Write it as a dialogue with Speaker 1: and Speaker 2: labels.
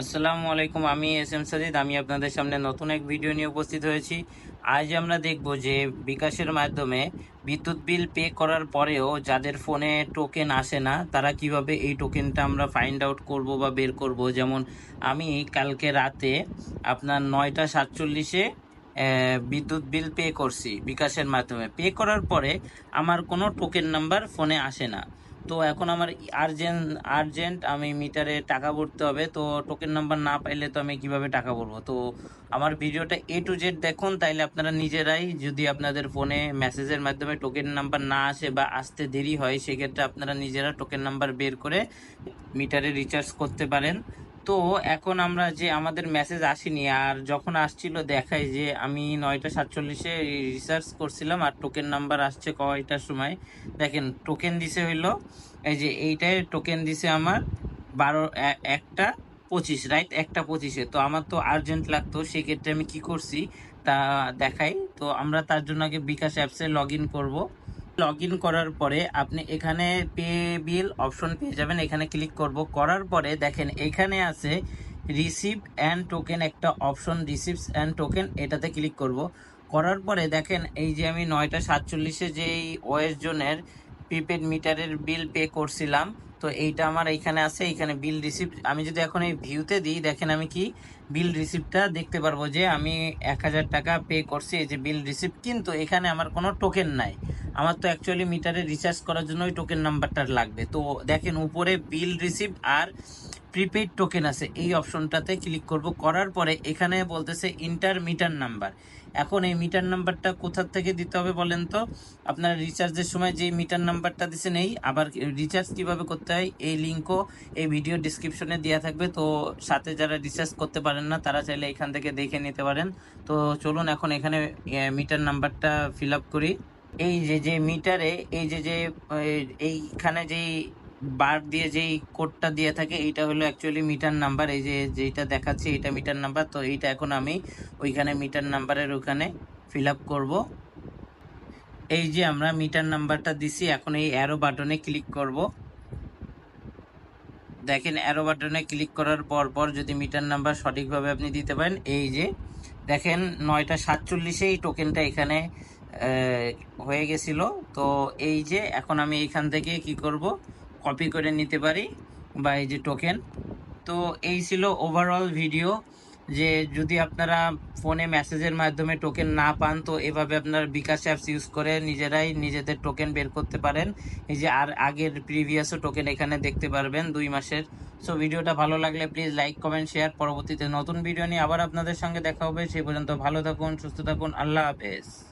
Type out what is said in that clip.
Speaker 1: আসসালামু আলাইকুম, আমি এস এম সাজিদ। আমি আপনাদের সামনে নতুন এক ভিডিও নিয়ে উপস্থিত হয়েছি। আজ আমরা দেখব যে বিকাশের মাধ্যমে বিদ্যুৎ বিল পে করার পরেও যাদের ফোনে টোকেন আসে না, তারা কীভাবে এই টোকেনটা আমরা ফাইন্ড আউট করব বা বের করব? যেমন আমি কালকে রাতে আপনার নয়টা সাতচল্লিশে বিদ্যুৎ বিল পে করছি বিকাশের মাধ্যমে। পে করার পরে আমার কোনো টোকেন নাম্বার ফোনে আসে না। তো এখন আমার আর্জেন্ট আর্জেন্ট আমি মিটারে টাকা ভরতে হবে, তো টোকেন নাম্বার না পাইলে তো আমি কীভাবে টাকা ভরবো? তো আমার ভিডিওটা এ টু জেড দেখুন, তাইলে আপনারা নিজেরাই যদি আপনাদের ফোনে মেসেজের মাধ্যমে টোকেন নাম্বার না আসে বা আসতে দেরি হয়, সেক্ষেত্রে আপনারা নিজেরা টোকেন নাম্বার বের করে মিটারে রিচার্জ করতে পারেন। তো এখন আমরা যে আমাদের মেসেজ আসেনি, আর যখন আসছিল দেখায় যে আমি নয়টা সাতচল্লিশে রিসার্চ করছিলাম আর টোকেন নাম্বার আসছে কয়টার সময়। দেখেন টোকেন দিছে হইল, এই যে এইটাই টোকেন দিছে আমার বারো একটা পঁচিশ রাইট একটা পঁচিশে। তো আমার তো আর্জেন্ট লাগতো, সেক্ষেত্রে আমি কি করছি তা দেখাই। তো আমরা তার জন্য আগে বিকাশ অ্যাপসে লগ ইন করব। লগ ইন করার পরে আপনি এখানে পে বিল অপশন পেয়ে যাবেন। এখানে ক্লিক করব। করার পরে দেখেন এখানে আছে রিসিভ অ্যান্ড টোকেন একটা অপশন রিসিভস অ্যান্ড টোকেন এটাতে ক্লিক করব। করার পরে দেখেন এই যে আমি নয়টা সাতচল্লিশে যেই ওয়েস জোনের প্রিপেড মিটারের বিল পে করছিলাম, তো এইটা আমার এইখানে আছে এইখানে বিল রিসিপ্ট আমি যদি এখন এই ভিউতে দিই, দেখেন আমি কি বিল রিসিপ্টটা দেখতে পারব যে আমি এক হাজার টাকা পে করছি, এই যে বিল রিসিপ্ট কিন্তু এখানে আমার কোনো টোকেন নাই। আমার তো অ্যাকচুয়ালি মিটারে রিচার্জ করার জন্য ওই টোকেন নাম্বারটা লাগবে। তো দেখেন, উপরে বিল রিসিভ আর প্রিপেড টোকেন আছে। এই অপশনটাতে ক্লিক করব। করার পরে এখানে বলতেছে ইন্টার মিটার নাম্বার এখন এই মিটার নাম্বারটা কোথার থেকে দিতে হবে বলেন তো? আপনারা রিচার্জের সময় যে মিটার নাম্বারটা দিচ্ছেন এই, আবার রিচার্জ কীভাবে করতে হয়? এই লিঙ্কও এই ভিডিও ডিসক্রিপশনে দেওয়া থাকবে। তো সাথে যারা রিচার্জ করতে পারেন না, তারা চাইলে এখান থেকে দেখে নিতে পারেন। তো চলুন এখন এখানে মিটার নাম্বারটা ফিল আপ করি। এই যে যে মিটারে, এই যে যে এইখানে যেই বার দিয়ে যেই কোডটা দিয়ে থাকে, এইটা হলো অ্যাকচুয়ালি মিটার নাম্বার। এই যে যেটা দেখাচ্ছে এটা মিটার নাম্বার। তো এইটা এখন আমি ওইখানে মিটার নাম্বারের ওখানে ফিল আপ করব। এই যে আমরা মিটার নাম্বারটা দিছি, এখন এই অ্যারো বাটনে ক্লিক করব। দেখেন অ্যারো বাটনে ক্লিক করার পর পর যদি মিটার নাম্বার সঠিকভাবে আপনি দিতে পারেন, এই যে, দেখেন, নয়টা সাতচল্লিশেই টোকেনটা এখানে হয়ে গেছিল। তো এই যে এখন আমি এইখান থেকে কি করব? কপি করে নিতে পারি বা এই যে টোকেন তো এই ছিল ওভারঅল ভিডিও যে যদি আপনারা ফোনে মেসেজের মাধ্যমে টোকেন না পান, তো এভাবে আপনার বিকাশ অ্যাপস ইউজ করে নিজেরাই নিজেদের টোকেন বের করতে পারেন। এই যে আর আগের প্রিভিয়াসও টোকেন এখানে দেখতে পারবেন দুই মাসের। সো ভিডিওটা ভালো লাগলে প্লিজ লাইক কমেন্ট শেয়ার পরবর্তীতে নতুন ভিডিও নিয়ে আবার আপনাদের সঙ্গে দেখা হবে। সেই পর্যন্ত ভালো থাকুন, সুস্থ থাকুন। আল্লাহ হাফেজ।